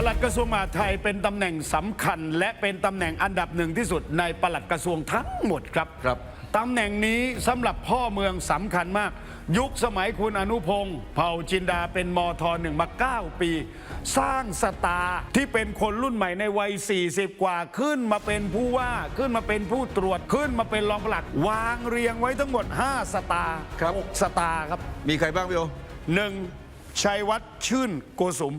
ปลัดกระทรวงมหาดไทยเป็นตำแหน่งสำคัญ และเป็นตำแหน่งอันดับหนึ่งที่สุดในปลัดกระทรวงทั้งหมดครับครับตำแหน่งนี้สำหรับพ่อเมืองสำคัญมาก ยุคสมัยคุณอนุพงศ์เผ่าจินดาเป็นมทหนึ่งมา 9 ปี สร้างสตาร์ที่เป็นคนรุ่นใหม่ในวัย 40 กว่าขึ้นมาเป็นผู้ว่าขึ้นมาเป็นผู้ตรวจขึ้นมาเป็นรองปลัด วางเรียงไว้ทั้งหมด 5 สตาร์ครับ หกสตาร์ครับมีใครบ้างพี่โอ หนึ่งชัยวัฒน์ชื่นโกสุม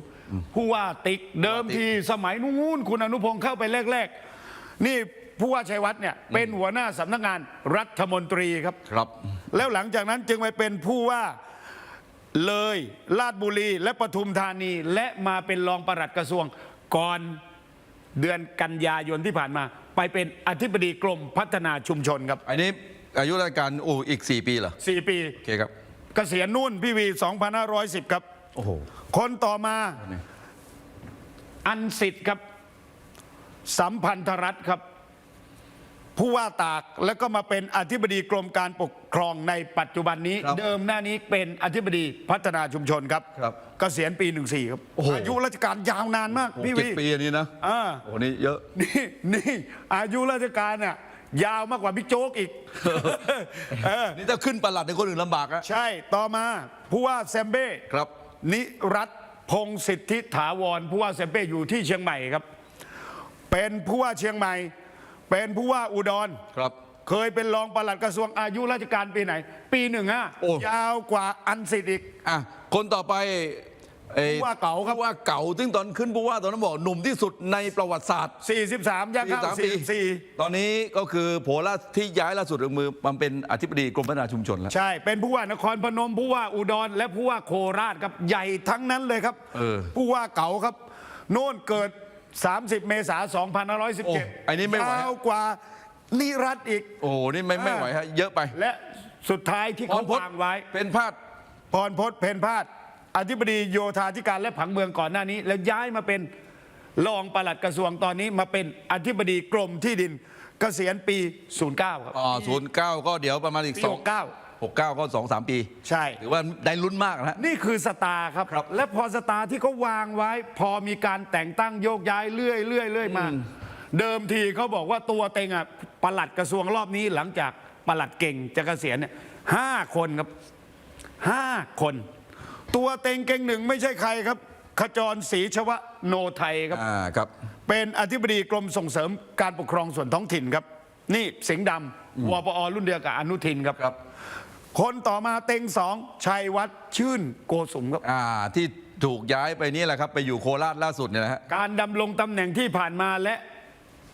ผู้ว่าติ๊กเดิมทีสมัยนู้นคุณอนุพงศ์เข้าไปแรก ๆ นี่ผู้ว่าชัยวัฒน์เนี่ยเป็นหัวหน้าสำนักงานรัฐมนตรีครับครับ แล้วหลังจากนั้นจึงไปเป็นผู้ว่าเลยลาดบุรีและปทุมธานีและมาเป็นรองปลัดกระทรวงก่อนเดือนกันยายนที่ผ่านมา ไปเป็นอธิบดีกรมพัฒนาชุมชนครับอันนี้อายุราชการโอ้อีก 4 ปีเหรอ4ปีโอเคครับเกษียณนู่นพี่วี 2510 ครับ โอ้โหคนต่อมาอันสิทธิ์ครับ สัมพันธรัฐครับ ผู้ว่าตากแล้วก็มาเป็นอธิบดีกรมการปกครองในปัจจุบันนี้ครับเดิมหน้านี้เป็นอธิบดีพัฒนาชุมชนครับครับเกษียณปี 14 ครับโอ้โหอายุราชการยาวนานมากพี่เจ็ดวีปีอันนี้นะอ่าโอ้โหนี่เยอะนี่นี่อายุราชการเนี่ยยาวมากกว่าบิ๊กโจ๊กอีกเออนี่ถ้าขึ้นประหลัดในคนอื่นลำบากอะใช่ ต่อมาผู้ว่าแซมเบ้ครับ นิรัตพงศิทธิถาวรผู้ว่าแซมเป้อยู่ที่เชียงใหม่ครับ เป็นผู้ว่าเชียงใหม่ เป็นผู้ว่าอุดรครับ เคยเป็นรองปลัดกระทรวงอายุราชการปีไหน ปีหนึ่งฮะโอ้ ยาวกว่าอันสิทธิ์อีก อะคนต่อไปเอ่อ ผู้ว่าเก๋าครับ ผู้ว่าเก่าซึ่งตอนขึ้นผู้ว่าตอนนั้นบอกหนุ่มที่สุดในประวัติศาสตร์ 43ย่างเข้า43ปี 44 ตอนนี้ก็คือโผล่าที่ย้ายล่าสุดมือมันเป็นอธิบดีกรมพัฒนาชุมชนแล้ว ใช่ เป็นผู้ว่านครพนม ผู้ว่าอุดร และผู้ว่าโคราชครับ ใหญ่ทั้งนั้นเลยครับ เออ ผู้ว่าเก๋าครับ โน่นเกิด 30 เมษายนโอ้2517อันนี้ไม่ไหว ยาวกว่านิรัตอีก โอ้โหนี่ไม่ไม่ไหวฮะเยอะไปและสุดท้ายที่เขาพจน์วางไว้ เป็นพาด พรพศเพนพาด อธิบดีโยธาธิการและผังเมืองก่อนหน้านี้ แล้วย้ายมาเป็นรองปลัดกระทรวงตอนนี้มาเป็นอธิบดีกรมที่ดินเกษียณปี 09 ครับอ๋อศูนย์เก้าก็เดี๋ยวประมาณอีกปีสอง69 หกเก้าก็สองสามปีใช่ ถือว่าได้ลุ้นมากนะนี่คือสตาร์ครับ ครับและพอสตาร์ที่เขาวางไว้ พอมีการแต่งตั้งโยกย้ายเรื่อยเรื่อยเรื่อยมา เดิมทีเขาบอกว่าตัวเต็งอะปลัดกระทรวงรอบนี้หลังจากปลัดเก่งจะเกษียณเนี่ยห้าคนครับห้าคน ตัวเต็งเก่งหนึ่งไม่ใช่ใครครับ ขจรศรีชวะโนไทยครับ อ่าครับ เป็นอธิบดีกรมส่งเสริมการปกครองส่วนท้องถิ่นครับ นี่สิงห์ดำวปอรุ่นเดียวกับอนุทินครับ ครับ คนต่อมาเต็งสองชัยวัฒน์ชื่นโกสุมครับ อ่าที่ถูกย้ายไปนี่แหละครับ ไปอยู่โคราชล่าสุดเนี่ยนะฮะ การดำรงตำแหน่งที่ผ่านมาและ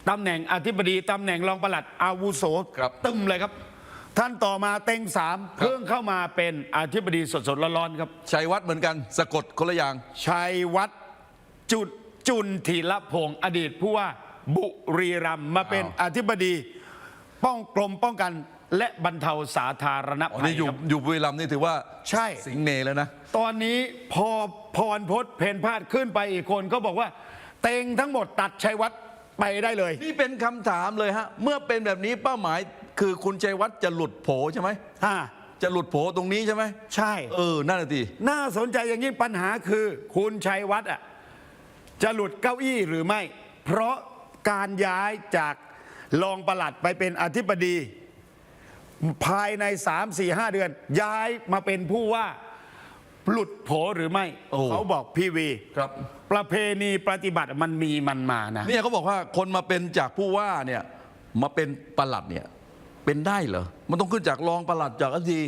ตำแหน่งอธิบดีตำแหน่งรองปลัดอาวุโสครับ ตึมเลยครับ ท่านต่อมาเต็งสามเพิ่งเข้ามาเป็นอธิบดีสดๆร้อนๆครับ ชัยวัฒน์เหมือนกันสะกดคนละอย่าง ชัยวัฒน์จุดจุนทีละพงศ์อดีตผู้ว่าบุรีรัมย์มาเป็นอ้าวอธิบดี ป้องกรมป้องกันและบรรเทาสาธารณอ๋อภัยนี่อยู่ครับอยู่บุรีรัมย์นี่ถือว่าใช่สิงห์เมแล้วนะ ตอนนี้พอพรพศเพนพาดขึ้นไปอีกคนเขาบอกว่า เต็งทั้งหมดตัดชัยวัฒน์ไปได้เลย นี่เป็นคำถามเลยฮะ เมื่อเป็นแบบนี้เป้าหมาย คือคุณชัยวัฒน์จะหลุดโผใช่ไหมอ่าจะหลุดโผตรงนี้ใช่ไหมใช่ เออนั่นน่ะสิน่าสนใจอย่างยิ่งปัญหาคือ คุณชัยวัฒน์อะจะหลุดเก้าอี้หรือไม่ เพราะการย้ายจากรองปลัดไปเป็นอธิบดี ภายใน 3 4 5 เดือน ย้ายมาเป็นผู้ว่าหลุดโผหรือไม่โอ้เขาบอกพี่วี ครับ ประเพณีปฏิบัติมันมีมันมานะเนี่ยเขาบอกว่าคนมาเป็นจากผู้ว่าเนี่ยมาเป็นปลัดเนี่ย เป็นได้เหรอ มันต้องขึ้นจากรองปลัดจากอธิบดี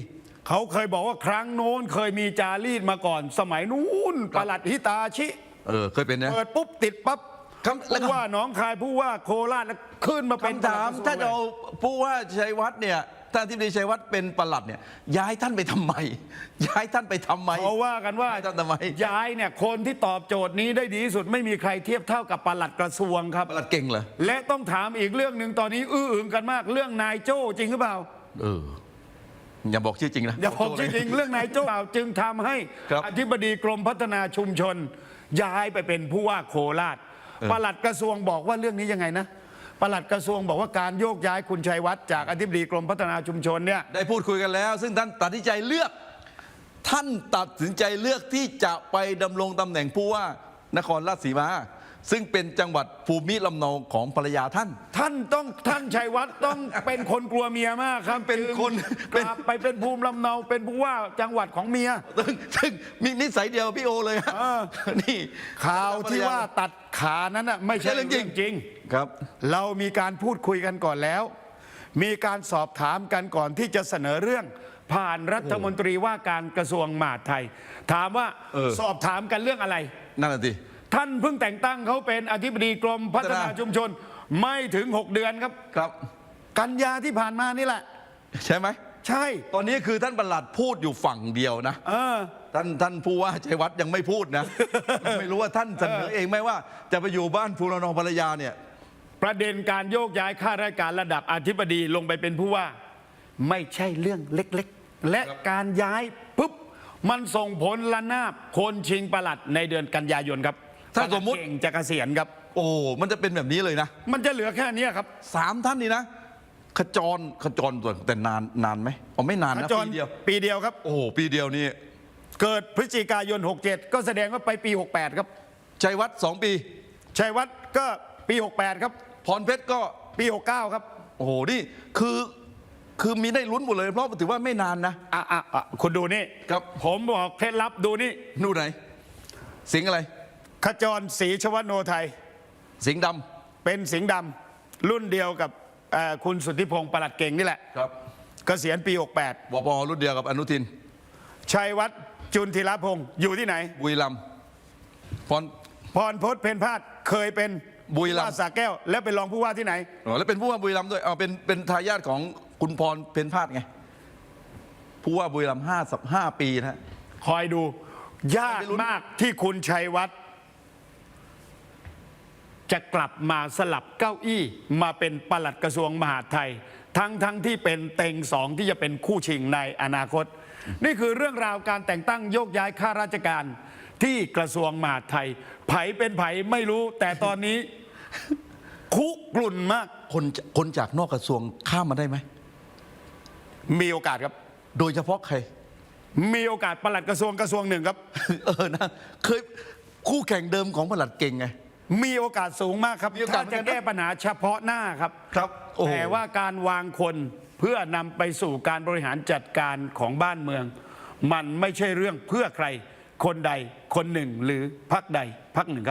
เขาเคยบอกว่าครั้งโน้นเคยมีจารีตมาก่อน สมัยนู้นปลัดฮิตาชิ เออ เคยเป็นนะ เปิดปุ๊บติดปั๊บ คำแล้วก็ผู้ว่าหนองคายผู้ว่าโคราชแล้วขึ้นมาเป็นคำถามปลัดกรทรวงถ้าจะเอาผู้ว่าชัยวัฒน์เนี่ยท่านที่บดีชัยวัฒน์เป็นปลัดเนี่ยย้ายท่านไปทำไม ย้ายท่านไปทำไมเขาว่ากันว่าย้ายท่านทำไมย้ายเนี่ยคนที่ตอบโจทย์นี้ได้ดีที่สุดไม่มีใครเทียบเท่ากับปลัดกระทรวงครับปลัดเก่งเหรอและต้องถามอีกเรื่องหนึ่งตอนนี้ อื้ออึงกันมากเรื่องนายโจ้จริงหรือเปล่า เอออย่าบอกชื่อจริงนะอย่าบอกจริงๆเรื่องนายโจ้เปล่าจึงทำให้ครับอธิบดีกรมพัฒนาชุมชน ย้ายไปเป็นผู้ว่าโคราชเออ ปลัดกระทรวงบอกว่าเรื่องนี้ยังไงนะปลัดกระทรวงบอกว่าการโยกย้ายคุณชัยวัฒน์จากอธิบดีกรมพัฒนาชุมชนเนี่ยได้พูดคุยกันแล้ว ซึ่งท่านตัดสินใจเลือก ท่านตัดสินใจเลือกที่จะไปดำรงตำแหน่งผู้ว่านครราชสีมา ซึ่งเป็นจังหวัดภูมิลำเนาของภรรยาท่าน ท่านต้องท่านชัยวัฒน์ต้องเป็นคนกลัวเมียมากครับเป็นคนกลับไปเป็นภูมิลำเนาเป็นผู้ว่าจังหวัดของเมีย ซึ่งซึ่งมีนิสัยเดียวพี่โอเลยฮะเออ นี่ข่าวที่ว่าตัดขานั้นน่ะไม่ใช่ไม่ใช่เรื่เรื่อองงจจริริงงครับ เรามีการพูดคุยกันก่อนแล้ว มีการสอบถามกันก่อนที่จะเสนอเรื่อง ผ่านรัฐมนตรีว่าการกระทรวงมหาดไทย ถามว่าเออ สอบถามกันเรื่องอะไร นั่นน่ะสิ ท่านเพิ่งแต่งตั้งเขาเป็นอธิบดีกรมพัฒนาพัฒนาชุมชน ไม่ถึง 6 เดือนครับ ครับ กันยาที่ผ่านมานี่แหละ ใช่ไหม ใช่ ตอนนี้คือท่านประหลัดพูดอยู่ฝั่งเดียวนะเออ ท่านท่านผู้ว่าชัยวัฒน์ยังไม่พูดนะ ไม่รู้ว่าท่านเสนอเองไหมว่า จะไปอยู่บ้านภูรนองภรรยาเนี่ย ประเด็นการโยกย้ายข้าราชการระดับอธิบดีลงไปเป็นผู้ว่า ไม่ใช่เรื่องเล็กๆ และการย้ายปุ๊บมันส่งผลละนาบคนชิงประหลัดในเดือนกันยายนครับ ถ้าสมมุติ เก่งจะเกษียณครับ โอ้ มันจะเป็นแบบนี้เลยนะมันจะเหลือแค่เนี้ยครับ สามท่านนี่นะ ขจรขจรแต่นานนานไหมอ๋อไม่นานนะจรปีเดียว ปีเดียวครับ โอ้โหปีเดียวนี่เกิดพฤศจิกายน 67 ก็แสดงว่าไปปี 68 ครับชัยวัฒน์สองปี ชัยวัฒน์ก็ปี 68 ครับ พรเพชรก็ ปี 69 ครับโอ้โห นี่คือ คือมีได้ลุ้นหมดเลย เพราะถือว่าไม่นานนะ อะอะอะคุณดูนี่ครับ ผมบอกเคล็ดลับดูนี่ดูไหน สิงห์อะไร ขจรศรีชวโนไทย สิงห์ดเป็นสิงห์ดำรุ่นเดียวกับเอ่อคุณสุทธิพงศ์ประหลัดเก่งนี่แหละำครับเกษียณปี วปรุ่นเดียวกับอนุทิน 68 ชัยวัฒน์จุนธีรพงศ์อยู่ที่ไหน บุรีรัมย์พร พรพศเพนพาดเคยเป็นบุรีรัมย์ ผู้ว่าสระแก้ว และเป็นรองผู้ว่าที่ไหน อ๋อแล้วเป็นผู้ว่าบุรีรัมย์ด้วยเอาเป็นเป็นทายาทของคุณพรเพ็ญพาดไงผู้ว่าบุรีรัมย์ห้าสับห้าปีนะฮะ คอยดู ยากไม่ลุ้นมากที่คุณชัยวัฒน์ จะกลับมาสลับเก้าอี้ มาเป็นปลัดกระทรวงมหาดไทย ทั้งทั้งที่เป็นเต็งสองที่จะเป็นคู่ชิงในอนาคต นี่คือเรื่องราวการแต่งตั้งโยกย้ายข้าราชการที่กระทรวงมหาดไทย ไผเป็นไผไม่รู้ แต่ตอนนี้ คุกรุ่นมาก คนคนจากนอกกระทรวงข้ามมาได้ไหม มีโอกาสครับ โดยเฉพาะใคร มีโอกาสปลัดกระทรวงกระทรวงหนึ่งครับ เออนะเคยคู่แข่งเดิมของประหลัดเก่งไง มีโอกาสสูงมากครับมีโอกาสถ้าจะแก้ปัญหาเฉพาะหน้าครับ ครับโอ้โห แต่ว่าการวางคนเพื่อนำไปสู่การบริหารจัดการของบ้านเมือง มันไม่ใช่เรื่องเพื่อใคร คนใดคนหนึ่งหรือพักใดพักหนึ่งครับ